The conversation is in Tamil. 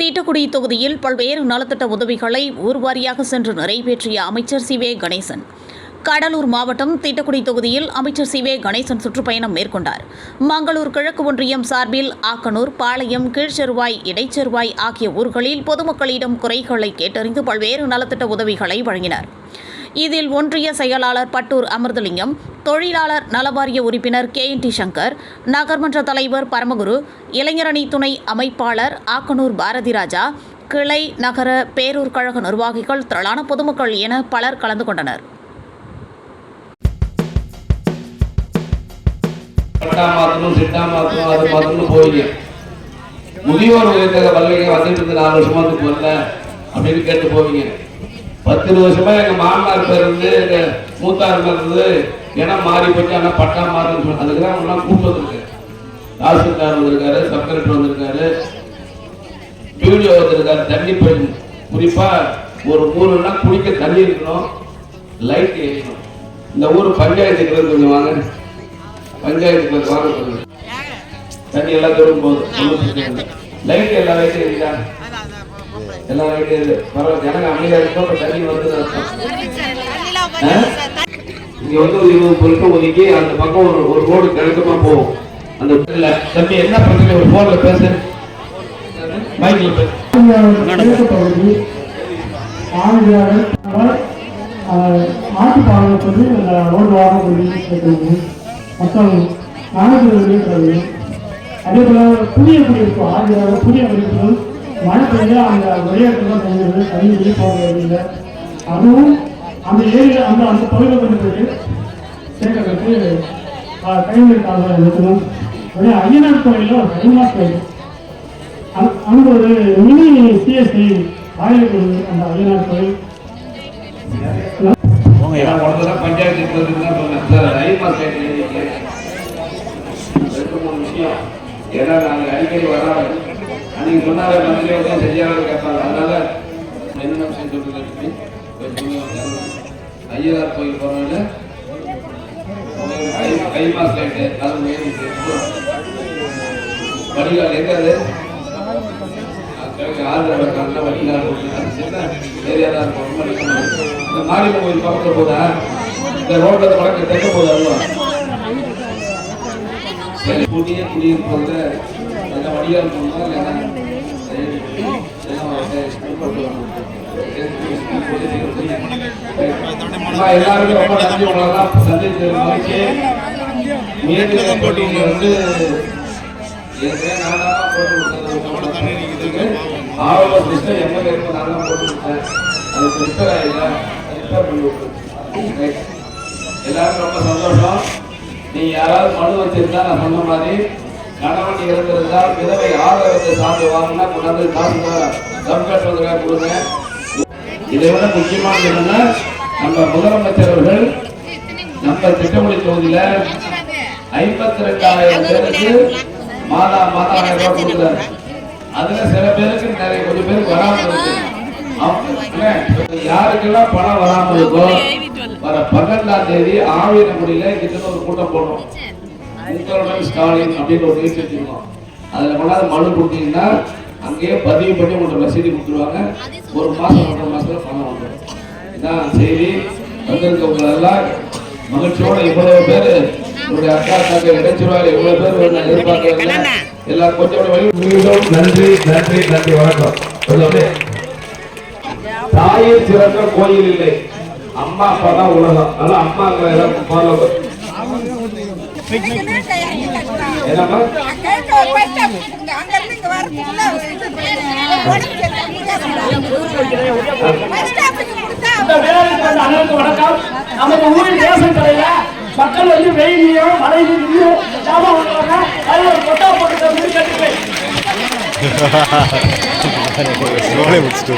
தீட்டுக்குடி தொகுதியில் பல்வேறு நலத்திட்ட உதவிகளை ஊர்வாரியாக சென்று நிறைவேற்றிய அமைச்சர் சி வே கணேசன். கடலூர் மாவட்டம் தீட்டக்குடி தொகுதியில் அமைச்சர் சி வே கணேசன் சுற்றுப்பயணம் மேற்கொண்டார். மங்களூர் கிழக்கு ஒன்றியம் சார்பில் ஆக்கனூர் பாளையம் கீழ்ச்செருவாய் இடைச்செருவாய் ஆகிய ஊர்களில் பொதுமக்களிடம் குறைகளை கேட்டறிந்து பல்வேறு நலத்திட்ட உதவிகளை வழங்கினார். இதில் ஒன்றிய செயலாளர் பட்டூர் அமிர்தலிங்கம் தொழிலாளர் நலவாரிய உறுப்பினர் கே என் டி சங்கர் நகர்மன்ற தலைவர் பரமகுரு இளைஞரணி துணை அமைப்பாளர் ஆக்கனூர் பாரதி ராஜா கிளை நகர பேரூர் கழக நிர்வாகிகள் திரளான பொதுமக்கள் என பலர் கலந்து கொண்டனர். முதியோர் உயர்த்தக வல்லைங்க வந்துட்டு இருந்து நாலு வருஷமா வந்து வரல அப்படின்னு கேட்டு போவீங்க. பத்து இருபது வருஷமா எங்க மாமனார் பேர் இருந்து எங்க மூத்தார் பேர் இருந்து இடம் மாறி போச்சு ஆனா பட்டா மாறுன்னு சொல்லி அதுக்கு தான் ஒன்றா கூப்பிட்டு வந்திருக்கு தாசில்தார் வந்திருக்காரு சப் கலெக்டர் வந்திருக்காரு. பிடிஓ வந்திருக்காரு தண்ணி போய் குறிப்பா ஒரு ஊருன்னா குடிக்க தண்ணி இருக்கணும் லைட் எரியணும். இந்த ஊர் பஞ்சாயத்துக்கு கொஞ்சம் வாங்க. பஞ்சாயத்துக்கு வாங்க தண்ணி எல்லாம் தூரம் போகுது லைட் எல்லா லைட்டும் எரியுதா? எல்லா லைட்டும் எரியுது பரவாயில்ல ஜனங்க அமைதியா இருக்கும் தண்ணி வந்து? இங்க வந்து ஒரு இருபது பொருட்கள் ஒதுக்கி அந்த பக்கம் ஒரு ஒரு ரோடு கிழக்கமா போகும். அந்த இடத்துல தம்பி என்ன பிரச்சனை ஒரு போன்ல பேசு மைக்கில் பேசு. ஆட்டு பாலத்தை வந்து ரோடு வாரம் மக்கள் நானூற்றி வெளியிடுறது அதே போல் புதிய குடியிருப்பு ஆந்திராவில் புதிய குடியிருப்புகள் மனத்தில் அந்த விளையாட்டுலாம் செஞ்சது தண்ணி வெளியே போகிறது இல்லை அதுவும் அந்த ஏரியா அந்த அந்த பகுதியில் கொண்டு போயிட்டு சேர்க்கறதுக்கு கைவிற்காக இருக்கணும் அதே ஐயனார் கோயிலில் ஒரு கைமாஸ் கோயில். அங்க- ஒரு மினி சிஎஸ்சி ஆயுள் அந்த ஐயனார் கோயில். பஞ்சாயத்து ரெண்டு மூணு விஷயம். ஏன்னா நாங்கள் அடிக்கடி வராது அன்னைக்கு சொன்னாங்க மந்திரி வந்து செஞ்சாலும் கேட்பாங்க. அதனால என்ன விஷயம் சொல்றது ஐயனார் கோயில் போனோம்ல. கைமா சைடு அது எழுதிட்டு வடிகால் கிழக்கு ஆந்திராவில் இருக்காங்க வடிகால் சின்ன ஏரியா தான். இருக்கும். இந்த மாரியம்மன் கோயில் பக்கத்துல போதா? இந்த தெற்க போதா? புதிய குடியிருப்போட எல்லாம் வடிகால் போகணும் இல்லைன்னா எல்லாருமே வந்து ரொம்ப நன்றி உங்களெல்லாம் சந்தித்து மீண்டும் வந்து நான் தான் போட்டு இருக்கும் போட்டு கொடுத்தேன் அது பண்ணி விட்டுருக்கேன் எல்லாருக்கும் ரொம்ப சந்தோஷம். நீங்கள் யாராவது மனு வச்சிருந்தா நான் சொன்ன மாதிரி நடவடிக்கை இருக்கிறது தான் விதவை ஆதரவத்தை சார்ந்து வாங்கினா கொண்டாந்து காசு சம்கட்டுவதற்காக கொடுங்க. இதை விட முக்கியமானது என்னன்னா நம்ம முதலமைச்சர் அவர்கள் நம்ம திட்டமொழி தொகுதியில ஐம்பத்தி ரெண்டாயிரம் பேருக்கு மாதா மாதா ஆயிரம் ரூபாய் கொடுக்குறாரு. அதுல சில பேருக்கு நிறைய கொஞ்சம் பேருக்கு வராமல் இருக்கு. யாருக்கெல்லாம் பணம் வராமல் இருக்கோ வர பன்னெண்டாம் தேதி ஆவியனகுடியில கிட்ட ஒரு கூட்டம் போடுறோம் உங்களுடன் ஸ்டாலின் அப்படின்னு ஒரு நிகழ்ச்சி வச்சிருக்கோம். அதுல கொண்டாந்து மனு கொடுத்தீங்கன்னா அங்கேயே பதிவு பண்ணி உங்களுக்கு ரசீது கொடுத்துருவாங்க. ஒரு மாசம் ஒன்றரை மாசத்துல பணம் வந்துடும். இதான் செய்தி. வந்திருக்கவங்க எல்லாம் மகிழ்ச்சியோட இவ்வளவு பேரு உங்களுடைய அக்கா அக்காக்க இடைச்சிருவாங்க இவ்வளவு பேர் ஒண்ணு எதிர்பார்க்கல எல்லாம் கொஞ்சம் மீண்டும் நன்றி நன்றி நன்றி வணக்கம். தாயை சிறந்த கோயில் இல்லை. அம்மா அப்பா தான் உலகம். அதனால அம்மாங்களை எல்லாம் follow பண்ணு. என்னம்மா இந்த வேலைக்கு வந்த அனைவருக்கும் வணக்கம். நமக்கு ஊரில் ரேஷன் கடையில மக்கள் வந்து வெயிலையும் மழையிலும் நின்று ஜாமான் வாங்குறாங்க அதில் ஒரு கொட்டா போட்டு வந்து கட்டிப்பேன் ஸ்லோலே முடிச்சுட்டு.